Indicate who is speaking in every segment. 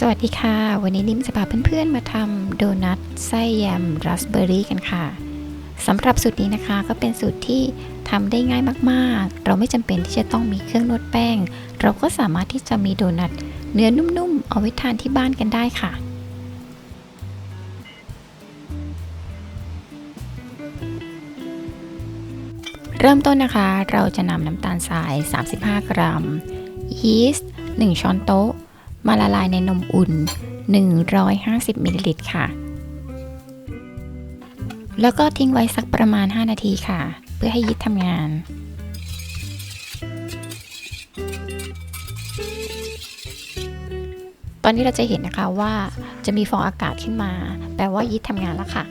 Speaker 1: สวัสดีค่ะ วันนี้นิ่มจะพาเพื่อนๆมาทำโดนัทไส้แยมราสเบอร์รี่กันค่ะสำหรับสูตรนี้นะคะก็เป็นสูตรที่ทำได้ง่ายมากๆ เราไม่จำเป็นที่จะต้องมีเครื่องนวดแป้ง เราก็สามารถที่จะมีโดนัทเนื้อนุ่มๆ เอาไว้ทานที่บ้านกันได้ค่ะ เริ่มต้นนะคะ เราจะนำน้ำตาลทราย 35 กรัม ยีสต์ 1 ช้อนโต๊ะ มาละลายในนมอุ่น 150มิลลิลิตรค่ะ แล้วก็ทิ้งไว้สักประมาณ 5 นาทีค่ะ เพื่อให้ยีสต์ทำงานตอนนี้เราจะเห็นนะคะว่าจะมีฟองอากาศขึ้นมา แปลว่ายีสต์ทำงานแล้วค่ะ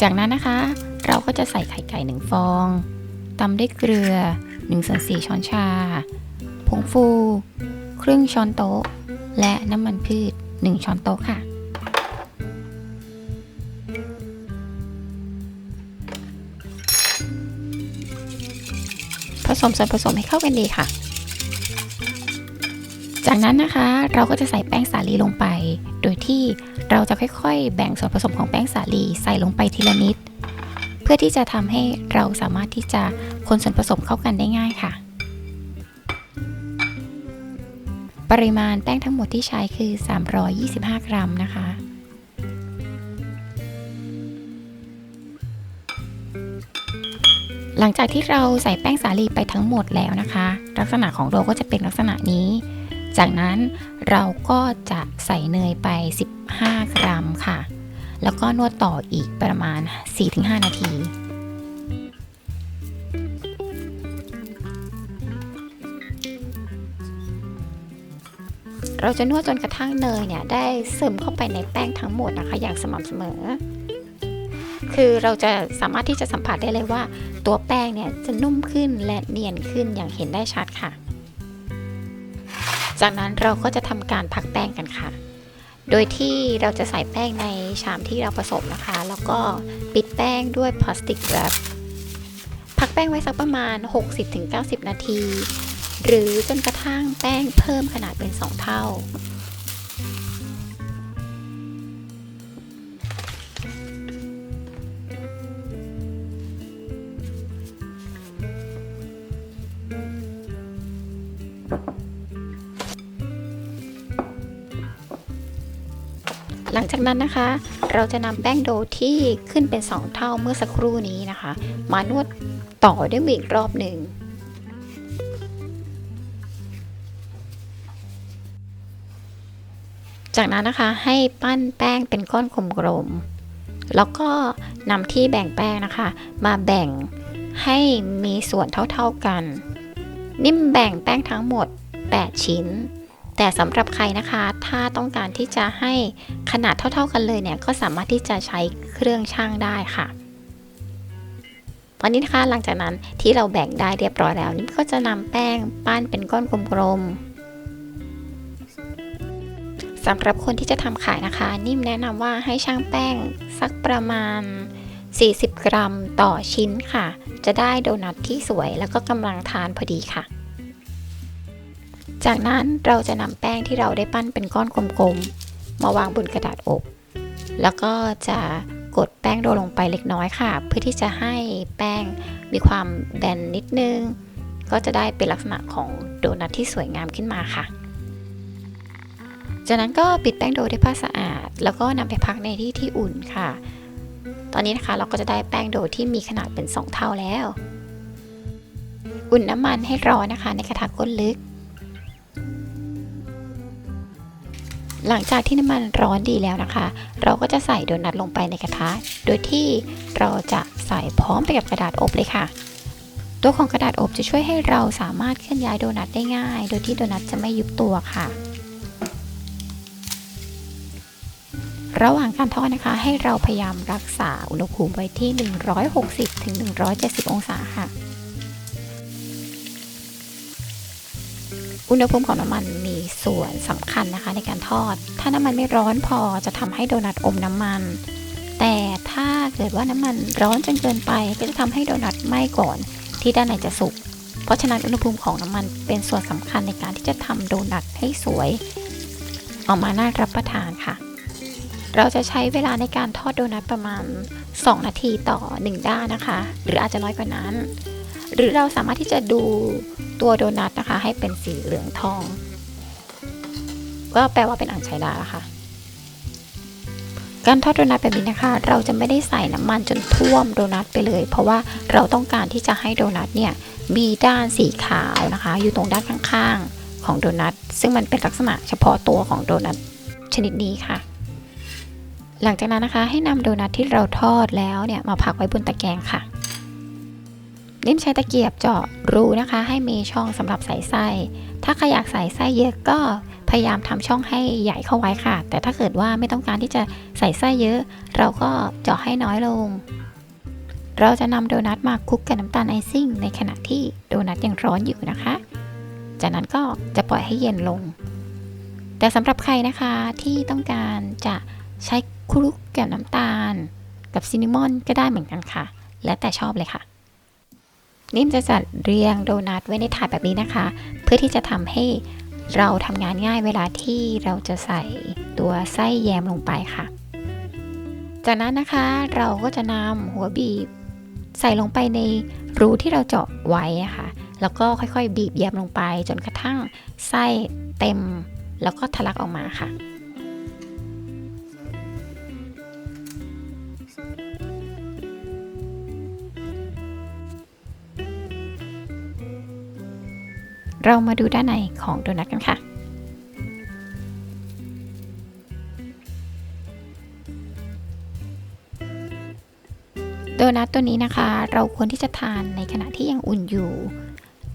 Speaker 1: จากนั้นนะคะ เราก็จะใส่ไข่ไก่หนึ่งฟองตำด้วยเกลือ1ส่วน4ช้อนชา ผงฟู ครึ่งช้อนโต๊ะ และน้ำมันพืช 1 ช้อนโต๊ะค่ะ ผสมส่วนผสมให้เข้ากันดีค่ะ จากนั้นนะคะเราก็จะใส่แป้งสาลีลงไป โดยที่เราจะค่อยๆ แบ่งส่วนผสมของแป้งสาลีใส่ลงไปทีละนิด เพื่อที่จะทำให้เราสามารถที่จะคนส่วนผสมเข้ากันได้ง่ายค่ะ ปริมาณแป้งทั้งหมดที่ใช้คือ 325 กรัมนะคะ หลังจากที่เราใส่แป้งสาลีไปทั้งหมดแล้วนะคะ ลักษณะของโดก็จะเป็นลักษณะนี้ จากนั้นเราก็จะใส่เนยไป 15 กรัมค่ะ แล้วก็นวดต่ออีกประมาณ 4-5 นาที เราจะนวดจนกระทั่งเนยเนี่ยได้ซึมเข้าไปในแป้งทั้งหมดนะคะ อย่างสม่ำเสมอ คือเราจะสามารถที่จะสัมผัสได้เลยว่า ตัวแป้งเนี่ยจะนุ่มขึ้นและเนียนขึ้นอย่างเห็นได้ชัดค่ะ จากนั้นเราก็จะทำการพักแป้งกันค่ะ โดยที่เราจะใส่แป้งในชามที่เราผสมนะคะ แล้วก็ปิดแป้งด้วยพลาสติกแรปพักแป้งไว้สักประมาณ 60-90 นาที หรือจนกระทั่งแป้งเพิ่มขนาดเป็น 2 เท่า หลังจากนั้นนะคะ เราจะนำแป้งโดที่ขึ้นเป็น 2 เท่าเมื่อสักครู่นี้นะคะ มานวดต่อด้วยมืออีกรอบหนึ่ง จากนั้นนะคะให้ปั้นแป้งเป็นก้อนกลมๆแล้วก็นำที่แบ่งแป้งนะคะ มาแบ่งให้มีส่วนเท่าๆกัน นิ่มแบ่งแป้งทั้งหมด 8 ชิ้น แต่สำหรับใครนะคะ ถ้าต้องการที่จะให้ขนาดเท่าๆกันเลยเนี่ยก็สามารถที่จะใช้เครื่องช่างได้ค่ะตอนนี้นะคะหลังจากนั้นที่เราแบ่งได้เรียบร้อยแล้วนี่ก็จะนำแป้งปั้นเป็นก้อนกลมๆ สำหรับคนที่จะทำขายนะคะ นิ่มแนะนำว่าให้ช่างแป้งสักประมาณ 40 กรัมต่อชิ้นค่ะ จะได้โดนัทที่สวยแล้วก็กำลังทานพอดีค่ะ จากนั้นเราจะนำแป้งที่เราได้ปั้นเป็นก้อนกลมๆ มาวางบนกระดาษอบ แล้วก็จะกดแป้งโรยลงไปเล็กน้อยค่ะ เพื่อที่จะให้แป้งมีความแบนนิดนึง ก็จะได้เป็นลักษณะของโดนัทที่สวยงามขึ้นมาค่ะ จากนั้นก็ปิดแป้งโดด้วยผ้าสะอาด แล้วก็นำไปพักในที่ที่อุ่นค่ะ ตอนนี้นะคะเราก็จะได้แป้งโดที่มีขนาดเป็น 2 เท่าแล้ว อุ่นน้ำมันให้ร้อนนะคะ ในกระทะก้นลึก หลังจากที่น้ำมันร้อนดีแล้วนะคะ เราก็จะใส่โดนัทลงไปในกระทะ โดยที่เราจะใส่พร้อมไปกับกระดาษอบเลยค่ะตัวของกระดาษอบจะช่วยให้เราสามารถเคลื่อนย้ายโดนัทได้ง่าย โดยที่โดนัทจะไม่ยุบตัวค่ะ ระหว่างการทอดนะคะ ให้เราพยายามรักษาอุณหภูมิไว้ที่ 160-170 องศาค่ะ อุณหภูมิของน้ำมันมีส่วนสำคัญนะคะในการทอด ถ้าน้ำมันไม่ร้อนพอจะทำให้โดนัทอมน้ำมัน แต่ถ้าเกิดว่าน้ำมันร้อนจนเกินไป ก็จะทำให้โดนัทไหม้ก่อนที่ด้านในจะสุก เพราะฉะนั้นอุณหภูมิของน้ำมันเป็นส่วนสำคัญในการที่จะทำโดนัทให้สวย ออกมาน่ารับประทานค่ะ เราจะใช้เวลาในการทอดโดนัทประมาณ 2 นาทีต่อ 1 ด้านนะคะ หรืออาจจะน้อยกว่านั้น หรือเราสามารถที่จะดูตัวโดนัทนะคะ ให้เป็นสีเหลืองทอง ก็แปลว่าเป็นอ่างใช้ได้แล้วค่ะ การทอดโดนัทแบบนี้นะคะ เราจะไม่ได้ใส่น้ำมันจนท่วมโดนัทไปเลย เพราะว่าเราต้องการที่จะให้โดนัทเนี่ยมีด้านสีขาวนะคะ อยู่ตรงด้านข้างๆของโดนัทซึ่งมันเป็นลักษณะเฉพาะตัวของโดนัทชนิดนี้ค่ะ หลังจากนั้นนะคะให้นำโดนัทที่เราทอดแล้วเนี่ยมาพักไว้บนตะแกรงค่ะ นิ่มใช้ตะเกียบเจาะรูนะคะ ให้มีช่องสำหรับใส่ไส้ ถ้าใครอยากใส่ไส้เยอะก็พยายามทำช่องให้ใหญ่เข้าไว้ค่ะ แต่ถ้าเกิดว่าไม่ต้องการที่จะใส่ไส้เยอะ เราก็เจาะให้น้อยลง เราจะนำโดนัทมาคลุกกับน้ำตาลไอซิ่ง ในขณะที่โดนัทยังร้อนอยู่นะคะ จากนั้นก็จะปล่อยให้เย็นลง แต่สำหรับใครนะคะที่ต้องการจะใช้ คลุกกับน้ำตาล กับซินนามอนก็ได้เหมือนกันค่ะ แล้วแต่ชอบเลยค่ะ นิ่มจะจัดเรียงโดนัทไว้ในถาดแบบนี้นะคะ เพื่อที่จะทำให้เราทำงานง่ายเวลาที่เราจะใส่ตัวไส้แยมลงไปค่ะ จากนั้นนะคะเราก็จะนำหัวบีบ ใส่ลงไปในรูที่เราเจาะไว้ค่ะ แล้วก็ค่อยๆ บีบแยมลงไปจนกระทั่งไส้เต็ม แล้วก็ทะลักออกมาค่ะ เรามาดูด้านในของโดนัทกันค่ะโดนัทตัวนี้นะคะ เราควรที่จะทานในขณะที่ยังอุ่นอยู่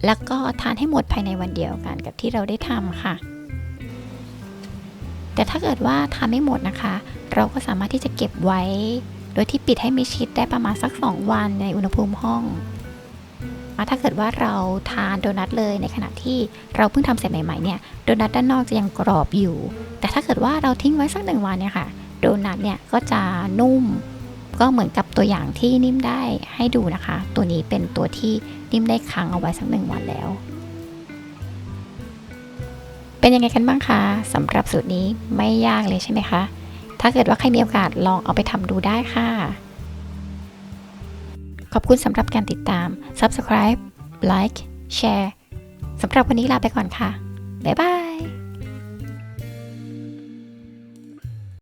Speaker 1: แล้วก็ทานให้หมดภายในวันเดียวกันกับที่เราได้ทำค่ะ แต่ถ้าเกิดว่าทานไม่หมดนะคะ เราก็สามารถที่จะเก็บไว้ โดยที่ปิดให้มิชิดได้ประมาณสัก 2 วันในอุณหภูมิห้อง ถ้าเกิดว่าเราทานโดนัทเลยในขณะที่เราเพิ่งทำเสร็จใหม่ๆเนี่ยโดนัทด้านนอกจะยังกรอบอยู่ แต่ถ้าเกิดว่าเราทิ้งไว้สักหนึ่งวันเนี่ยค่ะโดนัทเนี่ยก็จะนุ่ม ก็เหมือนกับตัวอย่างที่นิ่มได้ให้ดูนะคะ ตัวนี้เป็นตัวที่นิ่มได้ค้างเอาไว้สักหนึ่งวันแล้ว เป็นยังไงกันบ้างคะสำหรับสูตรนี้ไม่ยากเลยใช่ไหมคะถ้าเกิดว่าใครมีโอกาสลองเอาไปทำดูได้ค่ะ ขอบคุณสำหรับการติดตาม subscribe like share สำหรับวันนี้ลาไปก่อนค่ะ บ๊ายบาย